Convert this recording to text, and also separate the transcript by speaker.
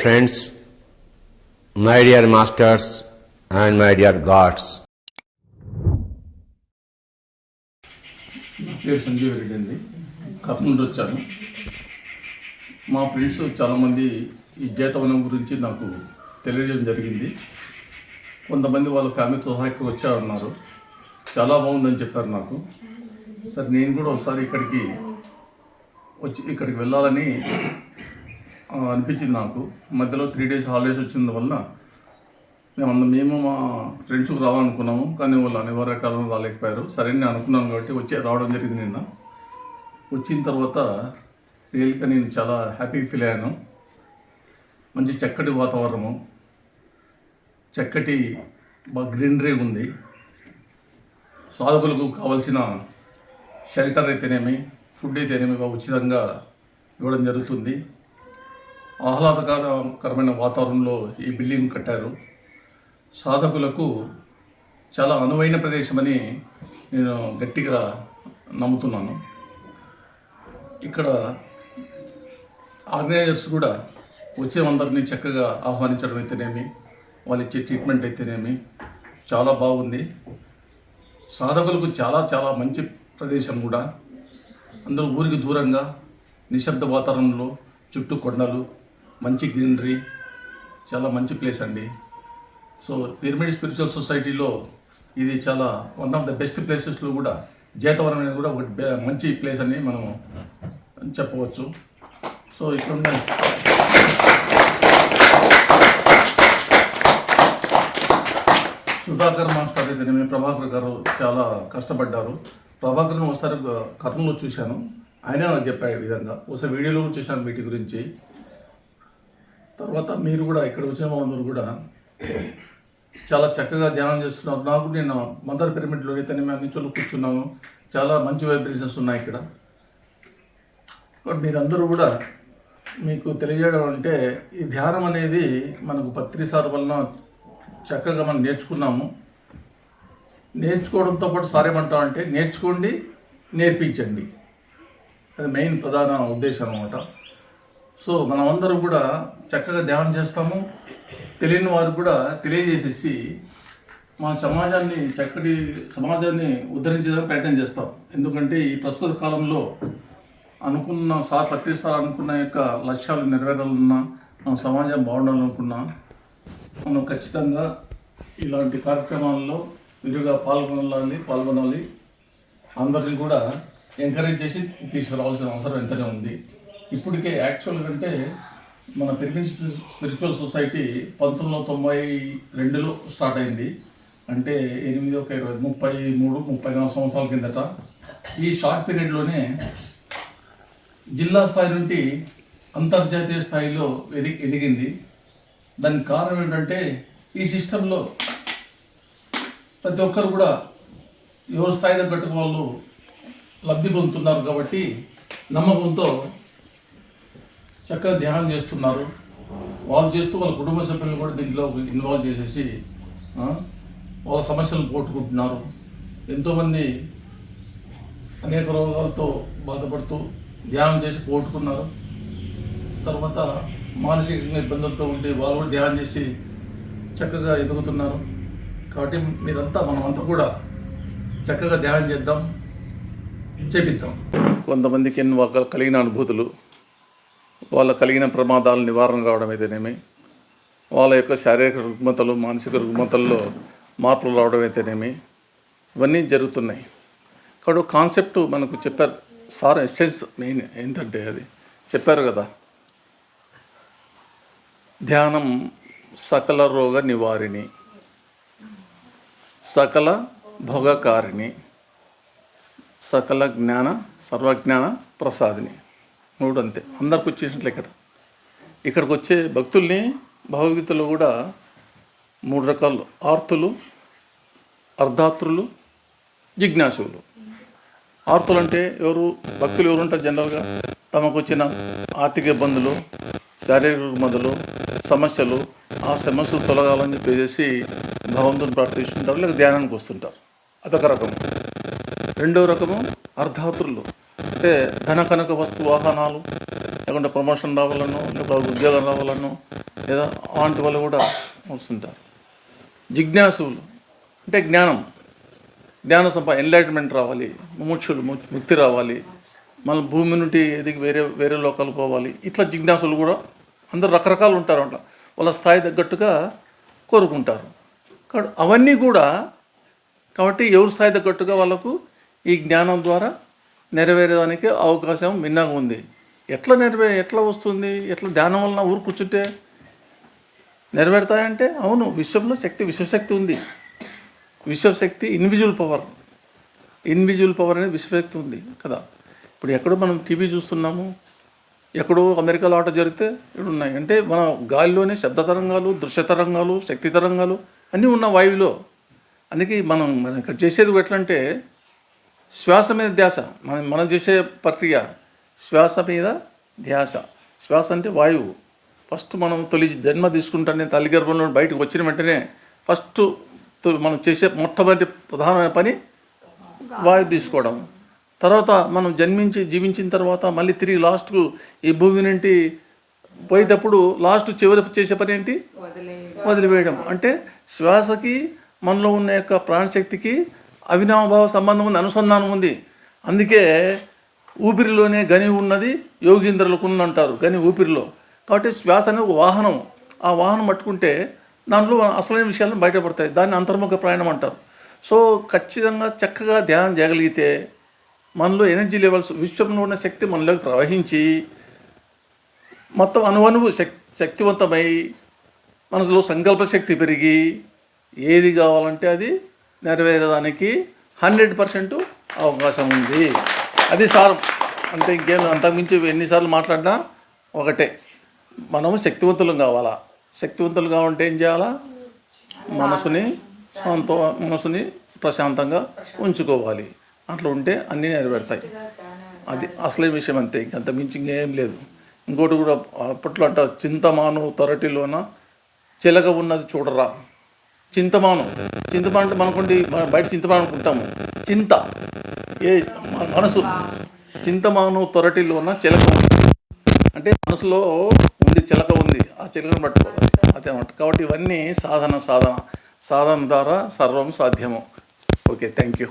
Speaker 1: Friends my dear masters and my dear gods
Speaker 2: నా పేరు సంజీవ్ రెడ్డి అండి. కప్ నుండి వచ్చాను. మా ఫ్రెండ్స్ చాలామంది ఈ జీతవనం గురించి నాకు తెలియజేయడం జరిగింది. కొంతమంది వాళ్ళ ఫ్యామిలీతో సహా ఇక్కడ వచ్చారన్నారు. చాలా బాగుందని చెప్పారు నాకు. సరే నేను కూడా ఒకసారి ఇక్కడికి వచ్చి ఇక్కడికి వెళ్ళాలని అనిపించింది నాకు. మధ్యలో త్రీ డేస్ హాలిడేస్ వచ్చిన వలన మేము మేము మా ఫ్రెండ్స్ రావాలనుకున్నాము కానీ వాళ్ళు అనివార్య కారణం రాలేకపోయారు. సరే నేను అనుకున్నాను కాబట్టి వచ్చి రావడం జరిగింది నిన్న. వచ్చిన తర్వాత రియల్గా నేను చాలా హ్యాపీ ఫీల్ అయ్యాను. మంచి చక్కటి వాతావరణము. చక్కటి బాగా గ్రీనరీ ఉంది. సాధకులకు కావలసిన షెల్టర్ అయితేనేమి ఫుడ్ అయితేనేమి బాగా ఉచితంగా ఇవ్వడం జరుగుతుంది. ఆహ్లాదకరమైన వాతావరణంలో ఈ బిల్డింగ్ కట్టారు. సాధకులకు చాలా అనువైన ప్రదేశమని నేను గట్టిగా నమ్ముతున్నాను. ఇక్కడ ఆర్గనైజర్స్ కూడా వచ్చే అందరినీ చక్కగా ఆహ్వానించడం అయితేనేమి వాళ్ళు ఇచ్చే ట్రీట్మెంట్ అయితేనేమి చాలా బాగుంది. సాధకులకు చాలా చాలా మంచి ప్రదేశం కూడా. అందరూ ఊరికి దూరంగా నిశ్శబ్ద వాతావరణంలో చుట్టూ కొండలు మంచి గ్రీనరీ చాలా మంచి ప్లేస్ అండి. సో పిరమిడ్ స్పిరిచువల్ సొసైటీలో ఇది చాలా వన్ ఆఫ్ ద బెస్ట్ ప్లేసెస్లో కూడా జేతవరం అనేది కూడా ఒక మంచి ప్లేస్ అని మనం చెప్పవచ్చు. సో ఇక్కడ ఉన్న సుధాకర్ మాస్టర్ అయితేనేమి ప్రభాకర్ గారు చాలా కష్టపడ్డారు. ప్రభాకర్ని ఒకసారి కర్నూలు చూశాను. ఆయన నాకు చెప్పాడు ఈ విధంగా. ఒకసారి వీడియోలో కూడా చూశాను వీటి గురించి. తర్వాత మీరు కూడా ఇక్కడ వచ్చిన వాళ్ళందరూ కూడా చాలా చక్కగా ధ్యానం చేస్తున్నారు. నాకు నేను మందర్ పిరమిడ్లో అయితే మేము నిల్చొని కూర్చున్నాము. చాలా మంచి వైబ్రేషన్స్ ఉన్నాయి ఇక్కడ. మీరందరూ కూడా మీకు తెలియజేయడం అంటే ఈ ధ్యానం అనేది మనకు పత్రిసార్ వలన చక్కగా మనం నేర్చుకున్నాము. నేర్చుకోవడంతో పాటు సార్ ఏమంటామంటే నేర్చుకోండి నేర్పించండి. అది మెయిన్ ప్రధాన ఉద్దేశం అనమాట సో మనమందరం కూడా చక్కగా ధ్యానం చేస్తాము. తెలియని వారు కూడా తెలియజేసేసి మా సమాజాన్ని చక్కటి సమాజాన్ని ఉద్ధరించేదానికి ప్రయత్నం చేస్తాం. ఎందుకంటే ఈ ప్రస్తుత కాలంలో అనుకున్న సార్ ప్రతి సార్ అనుకున్న యొక్క లక్ష్యాలు నెరవేరాలన్నా మన సమాజం బాగుండాలనుకున్నా మనం ఖచ్చితంగా ఇలాంటి కార్యక్రమాల్లో విరిగా పాల్గొనాలి పాల్గొనాలి. అందరిని కూడా ఎంకరేజ్ చేసి తీసుకురావాల్సిన అవసరం ఎంతనే ఉంది. ఇప్పటికే యాక్చువల్ కంటే మన పిరమిడ్ స్పిరిచువల్ సొసైటీ పంతొమ్మిది వందల తొంభై రెండులో స్టార్ట్ అయింది. అంటే ఎనిమిది ఒక ఇరవై ముప్పై మూడు ముప్పై నాలుగు సంవత్సరాల కిందట. ఈ షార్ట్ పీరియడ్లోనే జిల్లా స్థాయి నుండి అంతర్జాతీయ స్థాయిలో ఎది ఎదిగింది. దానికి కారణం ఏంటంటే ఈ సిస్టంలో ప్రతి ఒక్కరు కూడా ఎవరి స్థాయి తగ్గట్టు వాళ్ళు లబ్ధి పొందుతున్నారు కాబట్టి నమ్మకంతో చక్కగా ధ్యానం చేస్తున్నారు. వాళ్ళు చేస్తూ వాళ్ళ కుటుంబ సభ్యులను కూడా దీంట్లో ఇన్వాల్వ్ చేసేసి వాళ్ళ సమస్యలు పోగొట్టుకుంటున్నారు. ఎంతోమంది అనేక రోగాలతో బాధపడుతూ ధ్యానం చేసి పోగొట్టుకున్నారు. తర్వాత మానసికంగా ఇబ్బందులతో ఉండి వాళ్ళు కూడా ధ్యానం చేసి చక్కగా ఎదుగుతున్నారు. కాబట్టి మీరంతా మనమంతా కూడా చక్కగా ధ్యానం చేద్దాం. చేపిద్దాం కొంతమందికి ఎన్ని కలిగిన అనుభూతులు. వాళ్ళ కలిగిన ప్రమాదాలు నివారణ కావడం అయితేనేమి వాళ్ళ యొక్క శారీరక రుగ్మతలు మానసిక రుగ్మతల్లో మార్పులు రావడం అయితేనేమి ఇవన్నీ జరుగుతున్నాయి. కాబట్టి కాన్సెప్ట్ మనకు చెప్పారు. సార్ ఎస్సెన్స్ మెయిన్ ఏంటంటే అది చెప్పారు కదా. ధ్యానం సకల రోగ నివారిణి సకల భోగకారిణి సకల జ్ఞాన సర్వజ్ఞాన ప్రసాదిని. మూడు అంతే. అందరికి వచ్చేసినట్లు ఇక్కడ. ఇక్కడికి వచ్చే భక్తుల్ని భగవద్గీతలో కూడా మూడు రకాలు. ఆర్తులు అర్ధాత్రులు జిజ్ఞాసులు ఆర్తులు అంటే ఎవరు? భక్తులు ఎవరు ఉంటారు జనరల్గా? తమకు వచ్చిన ఆర్థిక ఇబ్బందులు శారీరక రుగ్మతలు సమస్యలు ఆ సమస్యలు తొలగాలని చెప్పేసి భగవంతుని ప్రార్థిస్తుంటారు లేక ధ్యానానికి వస్తుంటారు. అదొక రకము. రెండో రకము అర్ధాతులు అంటే ధన కనక వస్తు వాహనాలు లేకుంటే ప్రమోషన్ రావాలనో లేకపోతే ఉద్యోగం రావాలనో లేదా అలాంటి వాళ్ళు కూడా వస్తుంటారు. జిజ్ఞాసులు అంటే జ్ఞానం. జ్ఞాన సంపా ఎన్లైట్మెంట్ రావాలి ముముక్షులు ముక్తి రావాలి మన భూమి నుండి ఎదిగి వేరే వేరే లోకాలు పోవాలి. ఇట్లా జిజ్ఞాసులు కూడా అందరు రకరకాలు ఉంటారు అంట వాళ్ళ స్థాయి తగ్గట్టుగా కోరుకుంటారు. కాబట్టి అవన్నీ కూడా కాబట్టి ఎవరి స్థాయి తగ్గట్టుగా వాళ్ళకు ఈ జ్ఞానం ద్వారా నెరవేరేదానికి అవకాశం భిన్నంగా ఉంది. ఎట్లా నెరవే ఎట్లా వస్తుంది ఎట్లా ధ్యానం వలన ఊరు కూర్చుంటే నెరవేరుతాయంటే అవును విశ్వంలో శక్తి విశ్వశక్తి ఉంది. విశ్వశక్తి ఇన్విజువల్ పవర్ ఇన్విజువల్ పవర్ అనేది విశ్వశక్తి ఉంది కదా. ఇప్పుడు ఎక్కడో మనం టీవీ చూస్తున్నాము ఎక్కడో అమెరికాలో ఆట జరిగితే ఇక్కడ ఉన్నాయి. అంటే మన గాలిలోనే శబ్ద తరంగాలు దృశ్య తరంగాలు శక్తి తరంగాలు అన్నీ ఉన్న వాయువులో. అందుకే మనం మనం ఇక్కడ చేసేది ఎట్లా అంటే శ్వాస మీద ధ్యాస. మనం మనం చేసే ప్రక్రియ శ్వాస మీద ధ్యాస. శ్వాస అంటే వాయువు. ఫస్ట్ మనం తొలి జన్మ తీసుకుంటానే తల్లి గర్భంలో బయటకు వచ్చిన వెంటనే ఫస్ట్ తొలి మనం చేసే మొట్టమొదటి ప్రధానమైన పని వాయువు తీసుకోవడం. తర్వాత మనం జన్మించి జీవించిన తర్వాత మళ్ళీ తిరిగి లాస్ట్కు ఈ భూమి నుండి పోయేటప్పుడు లాస్ట్ చివరి చేసే పని ఏంటి? వదిలివేయడం. అంటే శ్వాసకి మనలో ఉన్న యొక్క ప్రాణశక్తికి అవినామభావ సంబంధం ఉంది అనుసంధానం ఉంది. అందుకే ఊపిరిలోనే గని ఉన్నది యోగీంద్రులకు ఉంది అంటారు గని ఊపిరిలో. కాబట్టి శ్వాస అనేది ఒక వాహనం. ఆ వాహనం పట్టుకుంటే దాంట్లో అసలైన విషయాలను బయటపడతాయి. దాన్ని అంతర్ముఖ ప్రయాణం అంటారు. సో ఖచ్చితంగా చక్కగా ధ్యానం చేయగలిగితే మనలో ఎనర్జీ లెవెల్స్ విశ్వంలో ఉన్న శక్తి మనలోకి ప్రవహించి మొత్తం అనువనువు శక్ శక్తివంతమై మనసులో సంకల్ప శక్తి పెరిగి ఏది కావాలంటే అది నెరవేరడానికి హండ్రెడ్ పర్సెంట్ అవకాశం ఉంది. అది సార్ అంటే ఇంకేం అంతకుమించి ఎన్నిసార్లు మాట్లాడినా ఒకటే. మనము శక్తివంతులం కావాలా? శక్తివంతులు కావాలంటే ఏం చేయాలా? మనసుని సంతో మనసుని ప్రశాంతంగా ఉంచుకోవాలి. అట్లా ఉంటే అన్నీ నెరవేరుతాయి. అది అసలే విషయం అంతే. ఇంకంత మించి ఇంకేం లేదు. ఇంకోటి కూడా అప్పట్లో అంట చింతమాను తొరటిలోన చిలక ఉన్నది చూడరా. చింతమానం. చింతమాను అంటే మనకుండి బయట చింతమాను అనుకుంటాము. చింత. ఏ మన మనసు. తొరటిలో ఉన్న చిలక. అంటే మనసులో ఉండి చిలక ఉంది. ఆ చిలకను పట్టుకోవాలి. అదే అనమాట కాబట్టి ఇవన్నీ సాధన సాధన. సాధన ద్వారా సర్వం సాధ్యము. Okay thank you